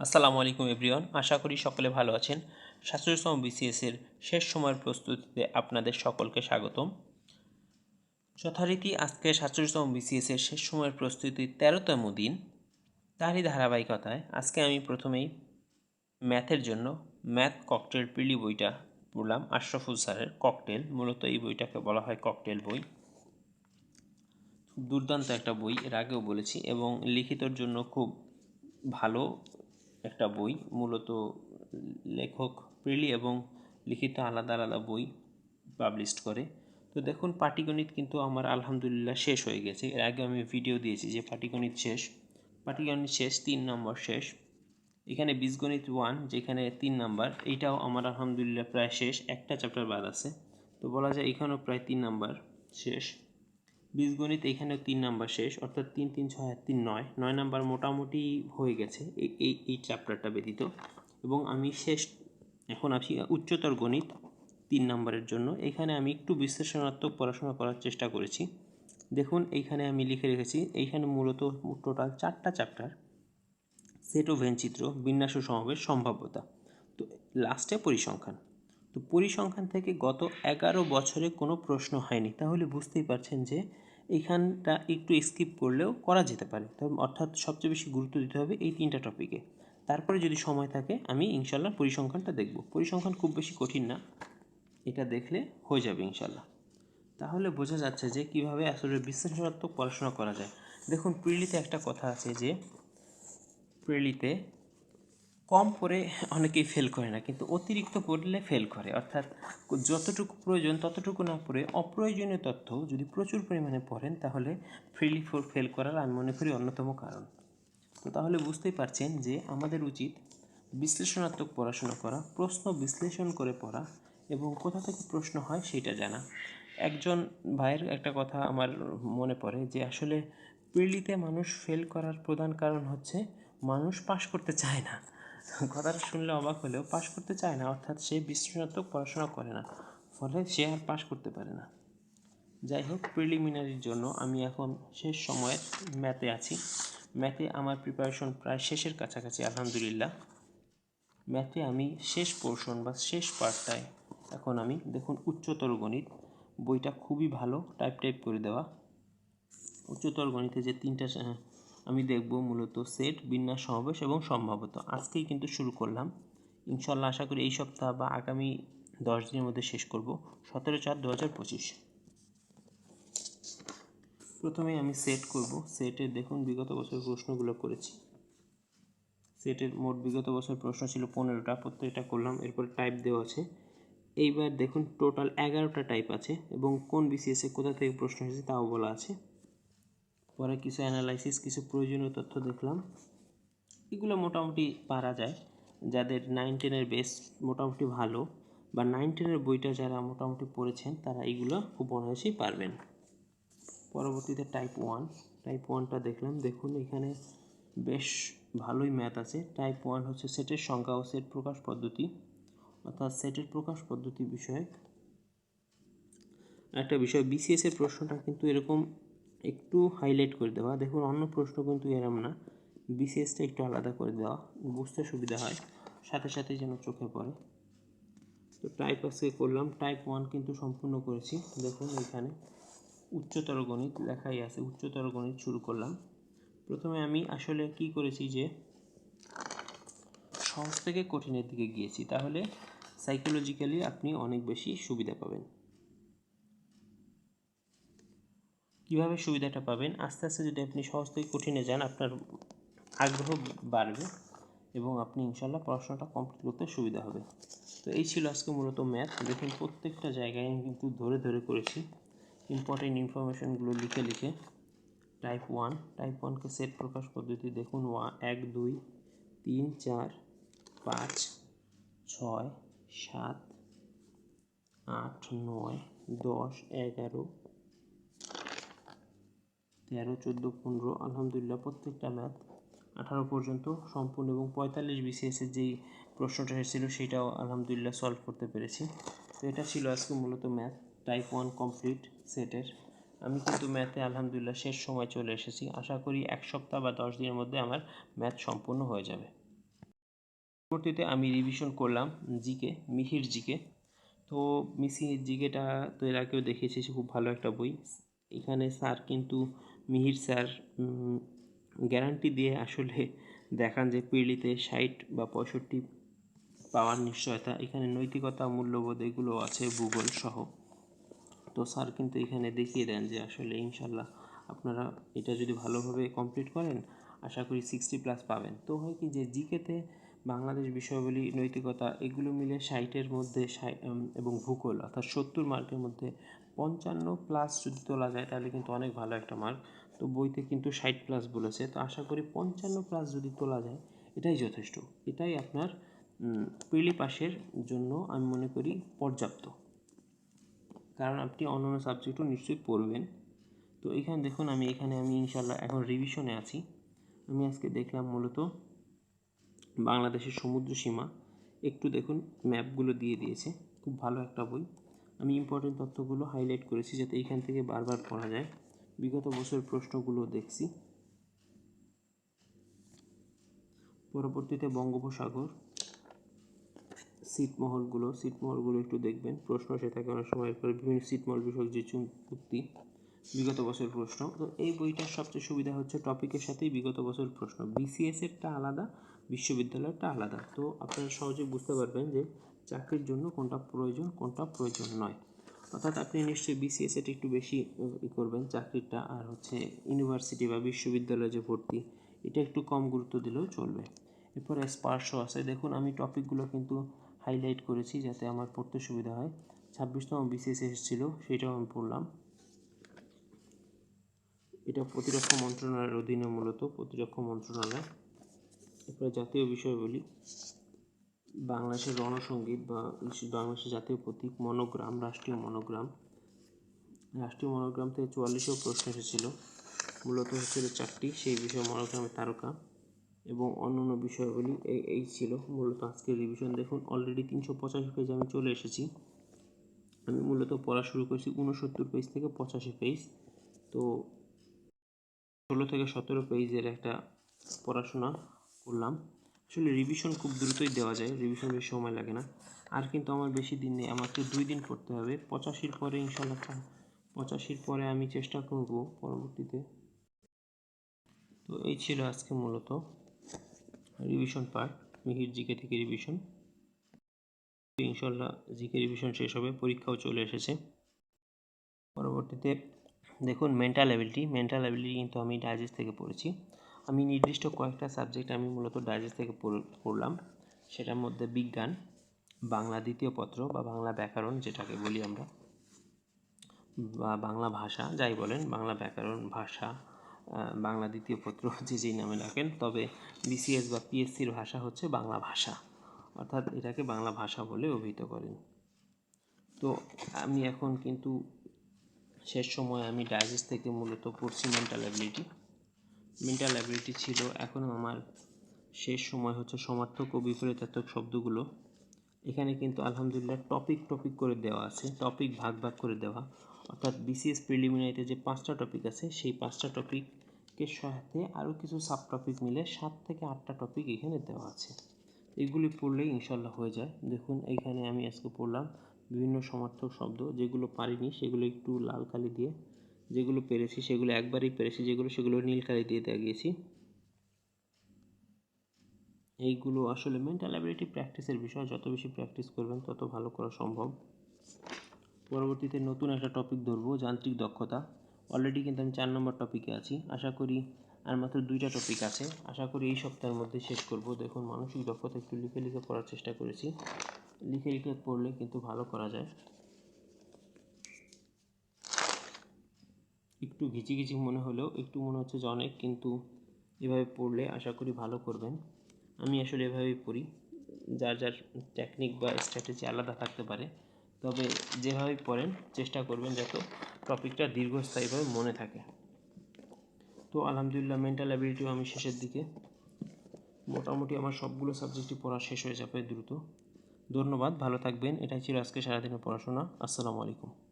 আসসালামু আলাইকুম এভরিওয়ান, আশা করি সকলে ভালো আছেন। সাতচল্লিশতম বিসিএসের শেষ সময়ের প্রস্তুতিতে আপনাদের সকলকে স্বাগতম। যথারীতি আজকে সাতচল্লিশতম বিসিএসের শেষ সময়ের প্রস্তুতির তেরোতম দিন। তারই ধারাবাহিকতায় আজকে আমি প্রথমেই ম্যাথের জন্য ম্যাথ ককটেল পিলি বইটা পড়লাম, আশরাফুল স্যারের ককটেল। মূলত এই বইটাকে বলা হয় ককটেল বই। দুর্দান্ত একটা বই, এর আগেও বলেছি, এবং লিখিতর জন্য খুব ভালো একটা বই, মূলত লেখক প্রিলি এবং লিখিত আলাদা আলাদা বই পাবলিশ করে। তো দেখুন, পাটিগণিত কিন্তু আমার আলহামদুলিল্লাহ শেষ হয়ে গেছে। এর আগে আমি ভিডিও দিয়েছি যে পাটিগণিত শেষ। পাটিগণিত শেষ, তিন নম্বর শেষ। এখানে বীজগণিত ওয়ান যেখানে তিন নাম্বার। এইটাও আমার আলহামদুলিল্লাহ প্রায় শেষ। একটা চ্যাপ্টার বাদ আছে। তো বলা যায় এখানেও প্রায় তিন নাম্বার শেষ। বীজগণিত এখানেও তিন নাম্বার শেষ, অর্থাৎ তিন তিন, ছয় তিন, নয়। নয় নাম্বার মোটামুটি হয়ে গেছে এই এই এই চ্যাপ্টারটা ব্যতীত। এবং আমি শেষ, এখন আসি উচ্চতর গণিত তিন নম্বরের জন্য। এখানে আমি একটু বিশ্লেষণাত্মক পড়াশোনা করার চেষ্টা করেছি। দেখুন এইখানে আমি লিখে রেখেছি এইখানে মূলত টোটাল চারটা চ্যাপ্টার সেট ও ভেনচিত্র বিন্যাস ও সমাবেশ সম্ভাব্যতা। তো লাস্টে পরিসংখ্যান। তো পরিসংখ্যান থেকে গত এগারো বছরে কোনো প্রশ্ন হয়নি। তাহলে বুঝতেই পারছেন যে এইখানটা একটু স্কিপ করলেও করা যেতে পারে। তো অর্থাৎ সবচেয়ে বেশি গুরুত্ব দিতে হবে এই তিনটা টপিকে তারপরে যদি সময় থাকে, আমি ইনশাল্লাহ পরিসংখ্যানটা দেখব। পরিসংখ্যান খুব বেশি কঠিন না। এটা দেখলে হয়ে যাবে ইনশাল্লাহ। তাহলে বোঝা যাচ্ছে যে কীভাবে আসলে বিশ্লেষণাত্মক পড়াশোনা করা যায়। দেখুন, প্রিলিতে একটা কথা আছে যে, প্রিলিতে কম পড়ে অনেকেই ফেল করে না, কিন্তু অতিরিক্ত পড়লে ফেল করে। অর্থাৎ যতটুকু প্রয়োজন ততটুকু না পড়ে অপ্রয়োজনীয় তথ্য যদি প্রচুর পরিমাণে পড়েন, তাহলে ফ্রিলি ফোর ফেল করার আমি মনে করি অন্যতম কারণ। তো তাহলে বুঝতেই পারছেন যে আমাদের উচিত বিশ্লেষণাত্মক পড়াশোনা করা, প্রশ্ন বিশ্লেষণ করে পড়া এবং কোথা থেকে প্রশ্ন হয় সেটা জানা। একজন ভাইয়ের একটা কথা আমার মনে পড়ে যে আসলে প্রিলিতে মানুষ ফেল করার প্রধান কারণ হচ্ছে মানুষ পাশ করতে চায় না। কথাটা শুনলে অবাক হলেও পাশ করতে চায় না, অর্থাৎ সে বিশ্লেষণাত্মক পড়াশোনা করে না। ফলে সে আর পাশ করতে পারে না। যাই হোক প্রিলিমিনারির জন্য আমি এখন শেষ সময়ে ম্যাথে আছি। ম্যাথে আমার প্রিপারেশন প্রায় শেষের কাছাকাছি, আলহামদুলিল্লাহ। ম্যাথে আমি শেষ পোর্শন বা শেষ পার্টটায় এখন আমি, দেখুন, উচ্চতর গণিত। বইটা খুবই ভালো টাইপ টাইপ করে দেওয়া। উচ্চতর গণিতে যে তিনটা আমি দেখব মূলত সেট, বিন্যাস, সমাবেশ এবং সম্ভাব্যতা আজকেই কিন্তু শুরু করলাম। ইনশাল্লাহ আশা করি এই সপ্তাহ বা আগামী দশ দিনের মধ্যে শেষ করব। সতেরো চার দু হাজার পঁচিশ। প্রথমে আমি সেট করব। সেটে দেখুন বিগত বছর প্রশ্নগুলো করেছি। সেটের মোট বিগত বছর প্রশ্ন ছিল পনেরোটা, প্রত্যেকটা করলাম, এরপর টাইপ দেওয়া আছে। এইবার দেখুন টোটাল এগারোটা টাইপ আছে এবং কোন বিসিএসে কোথা থেকে প্রশ্ন এসেছে তাও বলা আছে। পরে কিছু অ্যানালাইসিস কিছু প্রয়োজনীয় তথ্য দেখলাম। এগুলো মোটামুটি পারা যায়। যাদের নাইন টেনের বেস মোটামুটি ভালো বা নাইন টেনের বইটা যারা মোটামুটি পড়েছেন, তারা এইগুলো খুব অনায়াসেই পারবেন। পরবর্তীতে টাইপ ওয়ান টাইপ ওয়ানটা দেখলাম। দেখুন, এখানে বেশ ভালোই ম্যাথ আছে। টাইপ ওয়ান হচ্ছে সেটের সংখ্যা ও সেট প্রকাশ পদ্ধতি। অর্থাৎ সেটের প্রকাশ পদ্ধতি বিষয়ে একটা বিষয় বিসিএস এর প্রশ্নটা কিন্তু এরকম একটু হাইলাইট করে দেওয়া। দেখুন, অন্য প্রশ্ন কিন্তু এরম না। বিসিএসটা একটু আলাদা করে দেওয়া। বুঝতে সুবিধা হয়। সাথে সাথে যেন চোখে পড়ে। তো টাইপ আজকে করলাম। টাইপ ওয়ান কিন্তু সম্পূর্ণ করেছি। দেখুন এখানে উচ্চতর গণিত লেখাই আছে। উচ্চতর গণিত শুরু করলাম। প্রথমে আমি আসলে কি করেছি যে, সহজ থেকে কঠিনের দিকে গিয়েছি। তাহলে সাইকোলজিক্যালি আপনি অনেক বেশি সুবিধা পাবেন। কীভাবে সুবিধাটা পাবেন? আস্তে আস্তে যদি আপনি সহজ থেকে কঠিনে যান, আপনার আগ্রহ বাড়বে এবং আপনি ইনশাল্লাহ পড়াশোনাটা কমপ্লিট করতে সুবিধা হবে। তো এই ছিল আজকে মূলত ম্যাথ দেখুন, প্রত্যেকটা জায়গায় আমি কিন্তু ধরে ধরে করেছি। ইম্পর্টেন্ট ইনফরমেশনগুলো লিখে লিখে। টাইপ ওয়ান টাইপ ওয়ানকে সেট প্রকাশ পদ্ধতি দেখুন, ওয়া, এক, দুই, তিন, চার, পাঁচ, ছয়, সাত, আট, নয়, দশ, এগারো তেরো, চোদ্দ, পনেরো, আলহামদুলিল্লাহ প্রত্যেকটা ম্যাথ আঠারো পর্যন্ত সম্পূর্ণ এবং পঁয়তাল্লিশ বিসিএসের যেই প্রশ্নটা এসেছিল সেটাও আলহামদুলিল্লাহ সলভ করতে পেরেছি। তো এটা ছিল আজকে মূলত ম্যাথ টাইপ ওয়ান কমপ্লিট সেটের আমি কিন্তু ম্যাথে আলহামদুলিল্লাহ শেষ সময় চলে এসেছি। আশা করি এক সপ্তাহ বা দশ দিনের মধ্যে আমার ম্যাথ সম্পূর্ণ হয়ে যাবে। পরবর্তীতে আমি রিভিশন করলাম জিকে মিহির জিকে তো মিহির জিকেটা তো এর আগেও দেখিয়েছি খুব ভালো একটা বই। এখানে স্যার কিন্তু মিহির স্যার গ্যারান্টি দিয়ে আসলে দেখান যে পিড়িতে ষাট বা পঁয়ষট্টি পাওয়ার নিশ্চয়তা। এখানে নৈতিকতা, মূল্যবোধ, এগুলো আছে ভূগোল সহ। তো স্যার কিন্তু এখানে দেখিয়ে দেন যে আসলে ইনশাল্লাহ আপনারা এটা যদি ভালোভাবে কমপ্লিট করেন, আশা করি সিক্সটি প্লাস পাবেন। তো হয় কি যে জিকেতে বাংলাদেশ বিষয়গুলি নৈতিকতা, এগুলো মিলে ষাটের মধ্যে এবং ভূগোল অর্থাৎ সত্তর মার্কের মধ্যে পঞ্চান্ন প্লাস যদি তোলা যায়, তাহলে কিন্তু অনেক ভালো একটা মার্ক তো বইতে কিন্তু ষাট প্লাস বলেছে। তো আশা করি পঞ্চান্ন প্লাস যদি তোলা যায়, এটাই যথেষ্ট। এটাই আপনার প্রিলি পাশের জন্য আমি মনে করি পর্যাপ্ত। কারণ আপনি অন্যান্য সাবজেক্টও নিশ্চয়ই পড়বেন। তো এখানে দেখুন, আমি এখানে আমি ইনশাল্লাহ এখন রিভিশনে আছি। আমি আজকে দেখলাম মূলত বাংলাদেশের সমুদ্র সীমা। একটু দেখুন ম্যাপগুলো দিয়ে দিয়েছে। খুব ভালো একটা বই। আমি ইম্পর্টেন্ট তথ্যগুলো হাইলাইট করেছি যাতে এখান থেকে বারবার পড়া যায়। বিগত বছরের প্রশ্নগুলো দেখছি। পরবর্তীতে বঙ্গোপসাগর, ছিটমহলগুলো ছিটমহলগুলো একটু দেখবেন। প্রশ্ন এসে থাকে অনেক সময়, এরপরে বিভিন্ন ছিটমহল বিষয়ক যে চুক্তি বিগত বছর প্রশ্ন। তো এই বইটার সবচেয়ে সুবিধা হচ্ছে টপিকের সাথেই বিগত বছর প্রশ্ন। বিসিএস এরটা আলাদা, বিশ্ববিদ্যালয়েরটা আলাদা। তো আপনারা সহজে বুঝতে পারবেন যে চাকরির জন্য কোনটা প্রয়োজন কোনটা প্রয়োজন নয়। অর্থাৎ আপনি নিশ্চয়ই বিসিএস এটা একটু বেশি ই করবেন চাকরিটা আর হচ্ছে ইউনিভার্সিটি বা বিশ্ববিদ্যালয়ে যে ভর্তি, এটা একটু কম গুরুত্ব দিলেও চলবে। এরপরে স্পার্শও আছে। দেখুন, আমি টপিকগুলো কিন্তু হাইলাইট করেছি যাতে আমার পড়তে সুবিধা হয়। ছাব্বিশতম বিসিএস এসেছিল, সেটাও আমি পড়লাম। এটা প্রতিরক্ষা মন্ত্রণালয়ের অধীনে মূলত, প্রতিরক্ষা মন্ত্রণালয়। এরপরে জাতীয় বিষয়গুলি বাংলাদেশের রণসঙ্গীত বা বাংলাদেশের জাতীয় প্রতীক মনোগ্রাম, রাষ্ট্রীয় মনোগ্রাম। রাষ্ট্রীয় মনোগ্রাম থেকে চুয়াল্লিশেও প্রশ্ন এসেছিল। মূলত হচ্ছিল চারটি, সেই বিষয়ে মনোগ্রামের তারকা এবং অন্যান্য বিষয়গুলি এই এই ছিল। মূলত আজকের রিভিশন দেখুন অলরেডি তিনশো পঁচাশি পেজ আমি চলে এসেছি। আমি মূলত পড়া শুরু করেছি উনসত্তর পেজ থেকে পঁচাশি পেজ তো ষোলো থেকে সতেরো পেজের একটা পড়াশোনা করলাম। আসলে রিভিশন খুব দ্রুতই দেওয়া যায় রিভিশন সময় লাগে না। আর কিন্তু আমার বেশি দিন নেই, আমাকে দুই দিন পড়তে হবে। পঁচাশির পরে ইনশাল্লাহ পঁচাশির পরে আমি চেষ্টা করব পরবর্তীতে। তো এই ছিল আজকে মূলত রিভিশন পার্ট মিহির জিকে থেকে রিভিশন ইনশাল্লাহ জিকে রিভিশন শেষ হবে, পরীক্ষাও চলে এসেছে। পরবর্তীতে দেখুন মেন্টাল অ্যাবিলিটি মেন্টাল অ্যাবিলিটি কিন্তু আমি ডাইজেস্ট থেকে পড়েছি। আমি নির্দিষ্ট কয়েকটা সাবজেক্ট আমি মূলত ডাইজেস্ট থেকে পড়লাম। সেটার মধ্যে বিজ্ঞান, বাংলা দ্বিতীয় পত্র বা বাংলা ব্যাকরণ যেটাকে বলি আমরা, বা বাংলা ভাষা যাই বলেন, বাংলা ব্যাকরণ, ভাষা বাংলা দ্বিতীয় পত্র যে যেই নামে রাখেন তবে বিসিএস বা পিএসসির ভাষা হচ্ছে বাংলা ভাষা। অর্থাৎ এটাকে বাংলা ভাষা বলে অভিহিত করেন। তো আমি এখন কিন্তু শেষ সময় আমি ডাইজেস্ট থেকে মূলত পড়ছি মেন্টাল অ্যাবিলিটি মেন্টাল অ্যাবিলিটি ছিল। এখন আমার শেষ সময় হচ্ছে সমার্থক ও বিপরীতাত্মক শব্দগুলো। এখানে কিন্তু আলহামদুলিল্লাহ টপিক টপিক করে দেওয়া আছে। টপিক ভাগ ভাগ করে দেওয়া। অর্থাৎ বিসিএস প্রিলিমিনারিতে যে পাঁচটা টপিক আছে, সেই পাঁচটা টপিকের সাথে আরও কিছু সাব টপিক মিলে সাত থেকে আটটা টপিক এখানে দেওয়া আছে। এগুলি পড়লেই ইনশাল্লাহ হয়ে যায়। দেখুন এইখানে আমি আজকে পড়লাম বিভিন্ন সমার্থক শব্দ, যেগুলো পারিনি সেগুলো একটু লাল কালি দিয়ে যেগুলো পেরেছি, সেগুলো একবারই পেরেছি, যেগুলো, সেগুলো নীল কালি দিয়ে গিয়েছি এইগুলো আসলে মেন্টাল অ্যাবিলিটি প্র্যাকটিসের বিষয়। যত বেশি প্র্যাকটিস করবেন, তত ভালো করা সম্ভব। পরবর্তীতে নতুন একটা টপিক ধরবো, যান্ত্রিক দক্ষতা। অলরেডি কিন্তু আমি চার নম্বর টপিকে আছি। আশা করি আর মাত্র দুইটা টপিক আছে। আশা করি এই সপ্তাহের মধ্যে শেষ করব। দেখুন, মানসিক দক্ষতা একটু লিখে লিখে পড়ার চেষ্টা করেছি। লিখে লিখে পড়লে কিন্তু ভালো করা যায়। একটু ঘিচি ঘিচি মনে হলেও একটু মনে হচ্ছে যে অনেক, কিন্তু এভাবে পড়লে আশা করি ভালো করবেন। আমি আসলে এভাবেই পড়ি। যার যার টেকনিক বা স্ট্র্যাটেজি আলাদা থাকতে পারে। তবে যেভাবেই পড়েন, চেষ্টা করবেন যাতে টপিকটা দীর্ঘস্থায়ীভাবে মনে থাকে। তো আলহামদুলিল্লাহ মেন্টাল অ্যাবিলিটিও আমি শেষের দিকে। মোটামুটি আমার সবগুলো সাবজেক্টই পড়া শেষ হয়ে যাবে দ্রুত। ধন্যবাদ, ভালো থাকবেন। এটাই ছিল আজকে সারাদিনের পড়াশোনা। আসসালামু আলাইকুম।